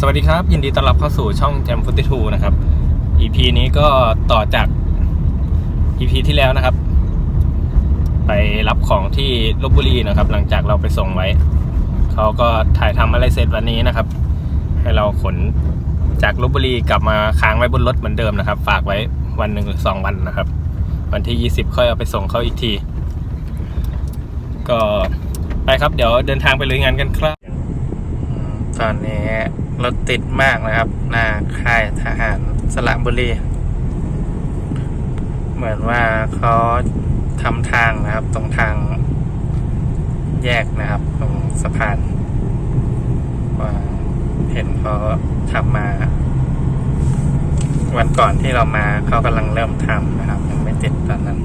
สวัสดีครับ ยินดีต้อนรับเข้าสู่ช่อง Jam 42นะครับ EP นี้ก็ต่อจาก EP ที่แล้วนะครับ ไปรับของที่ลบบุรีนะครับ หลังจากเราไปส่งไว้ เขาก็ถ่ายทำอะไรเสร็จวันนี้นะครับ ให้เราขนจากลบบุรีกลับมาค้างไว้บนรถเหมือนเดิมนะครับ ฝากไว้วันหนึ่งหรือสองวันนะครับ วันที่ 20 ค่อยเอาไปส่งเขาอีกที ก็ไปครับเดี๋ยวเดินทางไปลุยงานกันครับ ตอนนี้รถติดมากนะครับ หน้าค่ายทหารสระบุรี เหมือนว่าเขาทำทางนะครับ ตรงทางแยกนะครับ ตรงสะพานว่าเห็นเขาทำมา วันก่อนที่เรามาเขากำลังเริ่มทำนะครับ ยังไม่ติดตอนนั้น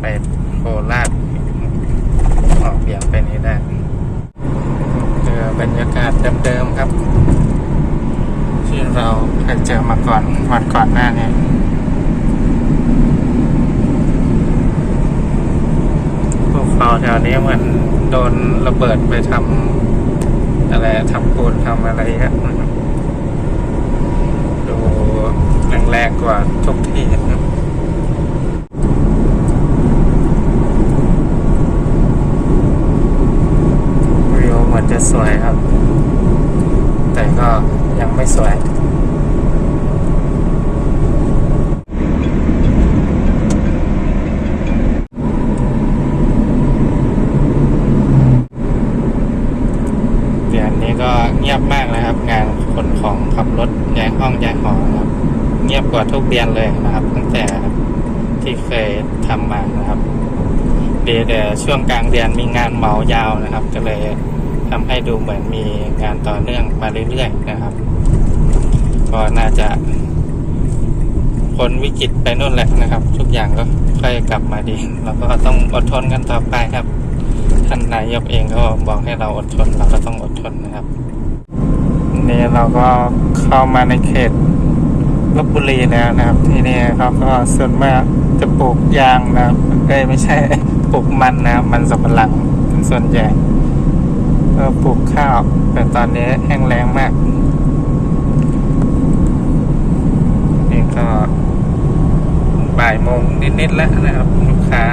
ไปโคราชออกเบี่ยงไปนี้ได้ บรรยากาศเดิมๆครับ ที่เราเคยเจอมาก่อนวันก่อนหน้านี้พวกเขาแถวนี้เหมือนโดนระเบิดไปทำอะไรทำปูนทำอะไรครับดูแรงๆกว่าทุกที่ครับ วิวเหมือนจะสวยครับ แต่ก็ยังไม่สวย เดือนนี้ก็เงียบมากนะครับ งานขนของขับรถย้ายห้องย้ายหอนะครับ เงียนเลยนะครับ ตั้งแต่ที่เคยทำมานะครับเดี๋ยวช่วงกลางเดือนมีงานเหมายาวนะครับ ก็เลยทำให้ดูเหมือนมีงานต่อเนื่องมาเรื่อยๆนะครับ ก็น่าจะพ้นวิกฤตไปนู่นแหละนะครับ ทุกอย่างก็ค่อยกลับมาดี เราก็ต้องอดทนกันต่อไปครับ ท่านนายกเองก็บอกให้เราอดทน เราก็ต้องอดทนนะครับนี่เราก็เข้ามาในเขต ลบบุรีแล้วนะครับ ที่นี่เขาก็ส่วนมากจะปลูกยางนะครับไม่ใช่ปลูกมันนะมันสำปะหลังเป็นส่วนใหญ่ก็ปลูกข้าวแต่ตอนนี้แห้งแล้งมาก นี่ก็บ่ายโมงนิดๆแล้วนะครับ ลูกค้า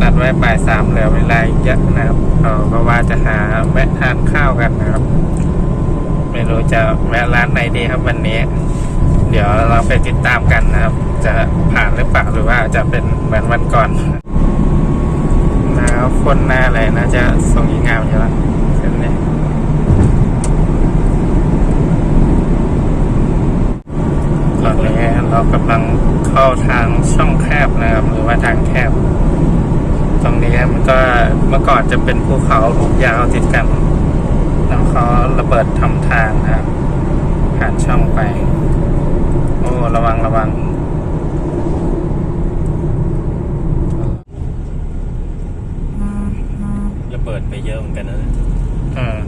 นัดไว้บ่ายสามเหลือเวลาเยอะนะครับเราก็ว่าจะหาแวะทานข้าวกันนะครับ ไม่รู้จะแวะร้านไหนดีครับวันนี้ ดี๋ยวเราไปติดตามกันนะครับ จะผ่านหรือเปล่าหรือว่าจะเป็นเหมือนวันก่อนหนาฝนหน้าอะไรน่าจะส่งอีงามอยู่แล้วเส้นนี้ตอนนี้เรากำลังเข้าทางช่องแคบนะครับ หรือว่าทางแคบ ตรงนี้มันก็เมื่อก่อนจะเป็นภูเขาลูกยาวติดกันแล้วเขาระเบิดทำทางนะครับผ่านช่องไป ระวังระวังระเบิดไปเยอะเหมือนกันนะอืม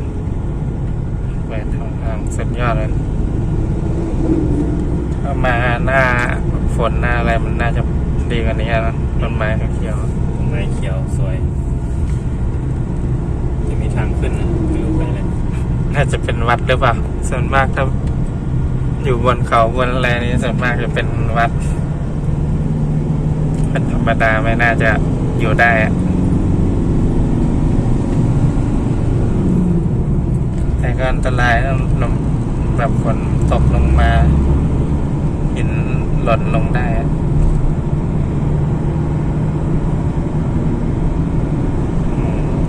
ไปทางทางสุดยอดเลยถ้ามาหน้าฝนหน้าอะไรมันน่าจะดีกว่านี้นะต้นไม้เขียวต้นไม้เขียวสวย จะมีทางขึ้นนะไม่รู้ไปเลยน่าจะเป็นวัดหรือเปล่าส่วนมากถ้า อยู่บนเขาบนอะไรนี้ส่วนมากจะเป็นวัดเป็นธรรมดาไม่น่าจะอยู่ได้แต่ก็อันตรายนะลมแบบฝนตกลงมาหินหล่นลงได้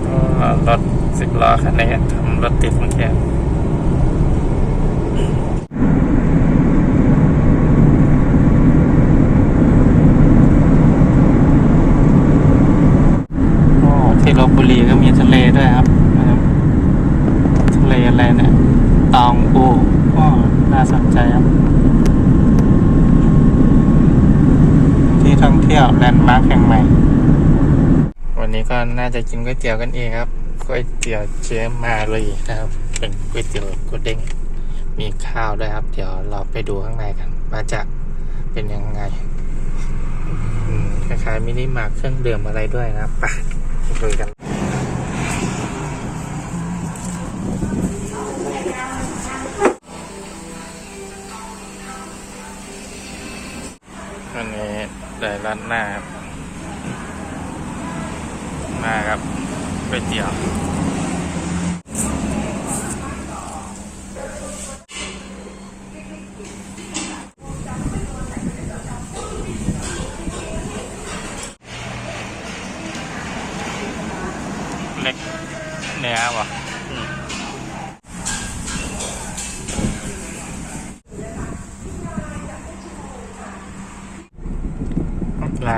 ก็รถสิบล้อคันนี้ทำรถติดเมื่อกี้ โอ้ที่ลบบุรีก็มีทะเลด้วยครับนะครับ ทะเลอะไรเนี่ยตองอูก็ น่าสนใจครับ ที่ท่องเที่ยวแลนด์มาร์คแห่งใหม่ วันนี้ก็น่าจะกินก๋วยเตี๋ยวกันเองครับก๋วยเตี๋ยวเจ๊มาเลยนะครับ เป็นก๋วยเตี๋ยวก๋วยเด้งมีข้าวด้วยครับ เดี๋ยวเราไปดูข้างในกันว่าจะเป็นยังไงคล้ายๆมินิมาร์เครื่องดื่มอะไรด้วยนะครับไปดูกัน วันนี้ได้ร้านหน้าครับมาครับก๋วยเตี๋ยวเล็กเนื้อวะ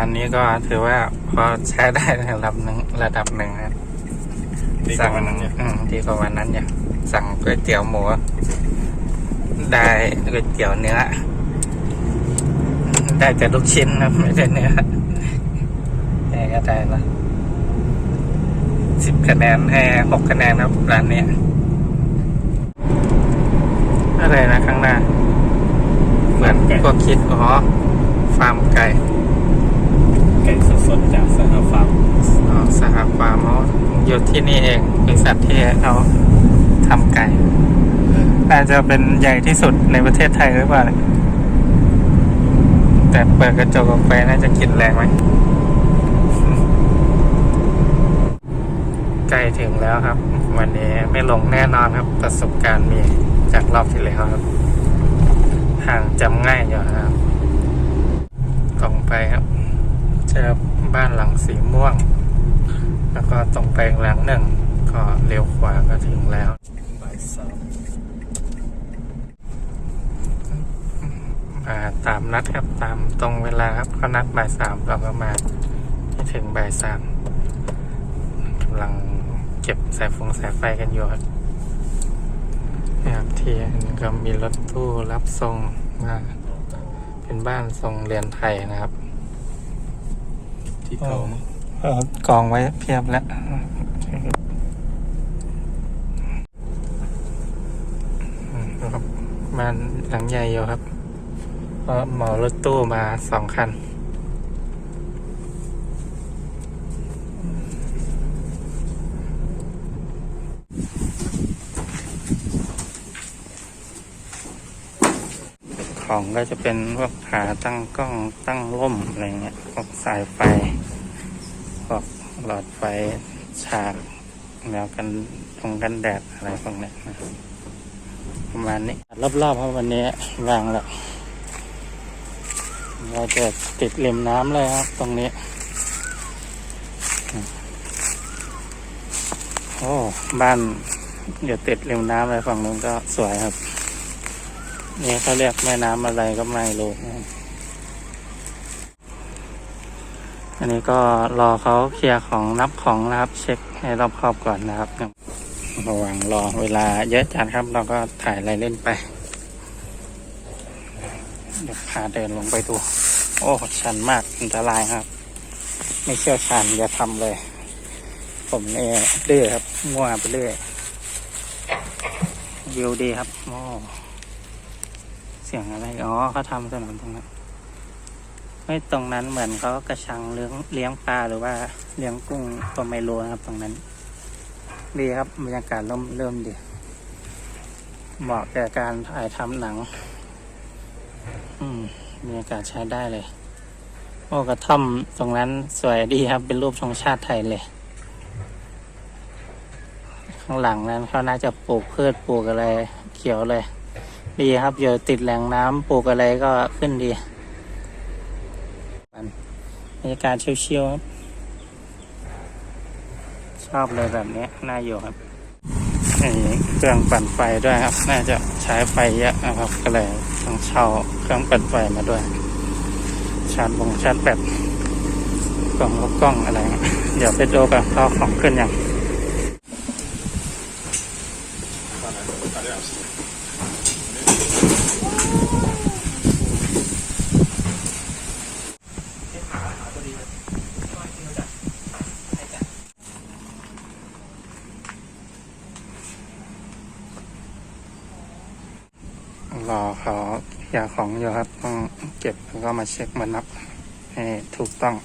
านนี้ก็ถือว่าพอใช้ได้ระดับหนึ่งระดับหนึ่งครับดีกว่าวันนั้นเนี่ยอืมดีกว่าวันนั้นอย่างสั่งก๋วยเตี๋ยวหมู ได้ก๋วยเตี๋ยวเนื้อ ได้แต่ลูกชิ้นนะไม่ได้เนื้อแต่ก็ได้ละสิบคะแนนให้หกคะแนนครับร้านเนี้ยอะไรนะข้างหน้า เหมือนพวกคิดอ๋อฟาร์มไก่ไก่ส ดจากสหฟาร์มอ๋อสหฟาร์มเขาอยู่ที่นี่เองบริษัทที่เขาทำไก่น่าจะเป็นใหญ่ที่สุดในประเทศไทยหรือเปล่า แต่เปิดกระจกออกไปน่าจะกลินแรงไหมใกล้ถึงแล้วครับ วันนี้ไม่ลงแน่นอนครับ ประสบการณ์มีจากรอบที่แล้วครับห่างจำง่ายอยู่ครับตรงไปครับเจอ บ้านหลังสีม่วง แล้วก็ตรงไปอีกหลังหนึ่ง ก็เลี้ยวขวาก็ถึงแล้วบ่ายสามมาตามนัดครับตามตรงเวลาครับเขานัดบ่ายสามเราก็มาให้ถึงบ่ายสามกำลังเก็บสายฟงสายไฟกันอยู่ครับนี่ยครับที่อันนี้ก็มีรถตู้รับส่งมาเป็นบ้านทรงเรียนไทยนะครับ ที่เก่ามั้งเออกองไว้เพียบแล้วครับบ้านหลังใหญ่อยู่ครับก็เหมารถตู้มาสองคัน ของก็จะเป็นพวกขาตั้งกล้องตั้งร่มอะไรเงี้ยพวกสายไฟพวกหลอดไฟฉากแนวกันตรงกันแดดอะไรพวกนี้นะประมาณนี้รอบๆครับวันนี้วางแล้วเราจะติดริมน้ำเลยครับ ตรงนี้ โอ้ บ้านเดี๋ยวติดริมน้ำเลยฝั่งนู้นก็สวยครับ นี่เขาเรียกแม่น้ำอะไรก็ไม่รู้นะอันนี้ก็รอเขาเคลียร์ของนับของนะครับ เช็คให้รอบครอบก่อนนะครับระหว่างรอเวลาเยอะจัดครับ เราก็ถ่ายอะไรเล่นไปเดี๋ยวพาเดินลงไปดู โอ้ชันมากอันตรายครับ ไม่เชี่ยวชาญอย่าทำเลย ผมเนี่ยเดื้อครับมั่วไปเรื่อยวิวดีครับโอ้ สียงอะไร อ๋อเขาทำถนนตรงนั้นไม่ตรงนั้นเหมือนเขากระชังเลี้ยงเลี้ยงปลาหรือว่าเลี้ยงกุ้งตัวไมโลนะครับ ตรงนั้น ดีครับบรรยากาศเริ่มเริ่มดีเหมาะแก่การถ่ายทำหนัง อืมบรรยากาศใช้ได้เลย โอ้กระท่อมตรงนั้นสวยดีครับ เป็นรูปธงชาติไทยเลย ข้างหลังนั้นเขาน่าจะปลูกพืชปลูกอะไร เขียวเลย ดีครับอยู่ติดแหล่งน้ำปลูกอะไรก็ขึ้นดีบรรยากาศเชิวๆครับ ชอบเลยแบบนี้น่าอยู่ครับนี่เครื่องปั่นไฟด้วยครับ น่าจะใช้ไฟเยอะนะครับ ก็เลยต้องเช่าเครื่องปั่นไฟมาด้วย ชาร์จบงชาร์จแบตกล่องกกล้องอะไร เดี๋ยวไปดูกันเขาของขึ้นยัง รอเขายาของอยู่ครับต้องเก็บแล้วก็มาเช็คมานับให้ถูกต้อง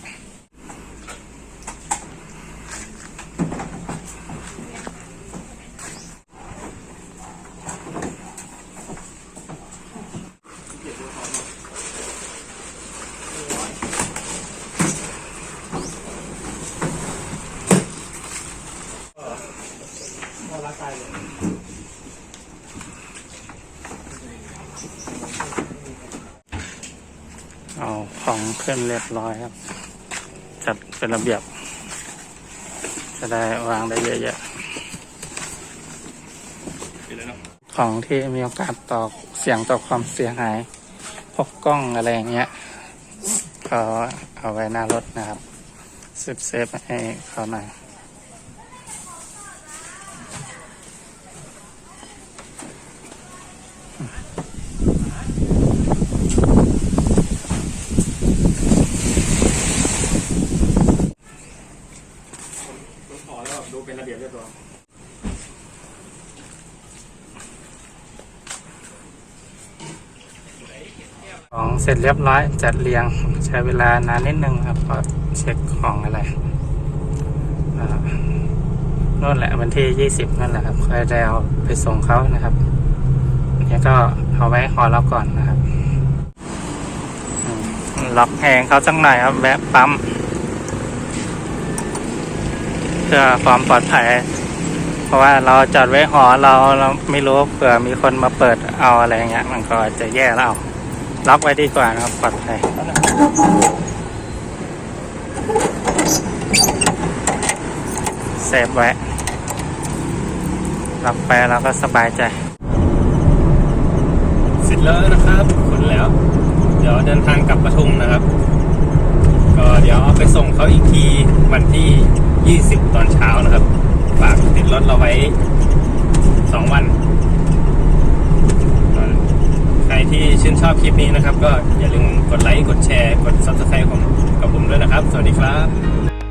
เอา ขึ้นเรียบร้อยครับ จัดเป็นระเบียบ จะได้วางได้เยอะๆของที่มีโอกาสต่อเสียงต่อความเสียหายพวกกล้องอะไรอย่างเงี้ยก็เอาไว้หน้ารถนะครับเซฟเซฟๆให้เขาหน่อย พอ แล้วดูเป็นระเบียบเรียบร้อยของเสร็จเรียบร้อยจัดเรียงใช้เวลานานนิดนึงครับเพราะเช็คของอะไรนู่นแหละวันที่ยี่สิบนั่นแหละครับค่อยได้เอาไปส่งเขานะครับเนี่ยก็เอาไว้ขอเราก่อนนะครับล็อกแหงเขาจังหน่อยครับแวะปั๊ม เพื่อความปลอดภัย เพราะว่าเราจอดไว้หอเราเราไม่รู้เผื่อมีคนมาเปิดเอาอะไรเงี้ยมันก็จะแย่แล้วล็อกไว้ดีกว่านะครับปลอดภัยเซฟไว้ล็อกไปแล้วก็สบายใจเสร็จแล้วนะครับขนแล้ว เดี๋ยวเดินทางกลับปทุมนะครับ ก็เดี๋ยวเอาไปส่งเขาอีกทีวันที่ 20 ตอนเช้านะครับ ฝากติดรถเราไว้ 2 วัน ใครที่ชื่นชอบคลิปนี้นะครับ ก็อย่าลืมกดไลค์ กดแชร์ กด subscribe ของกับผมด้วยนะครับ สวัสดีครับ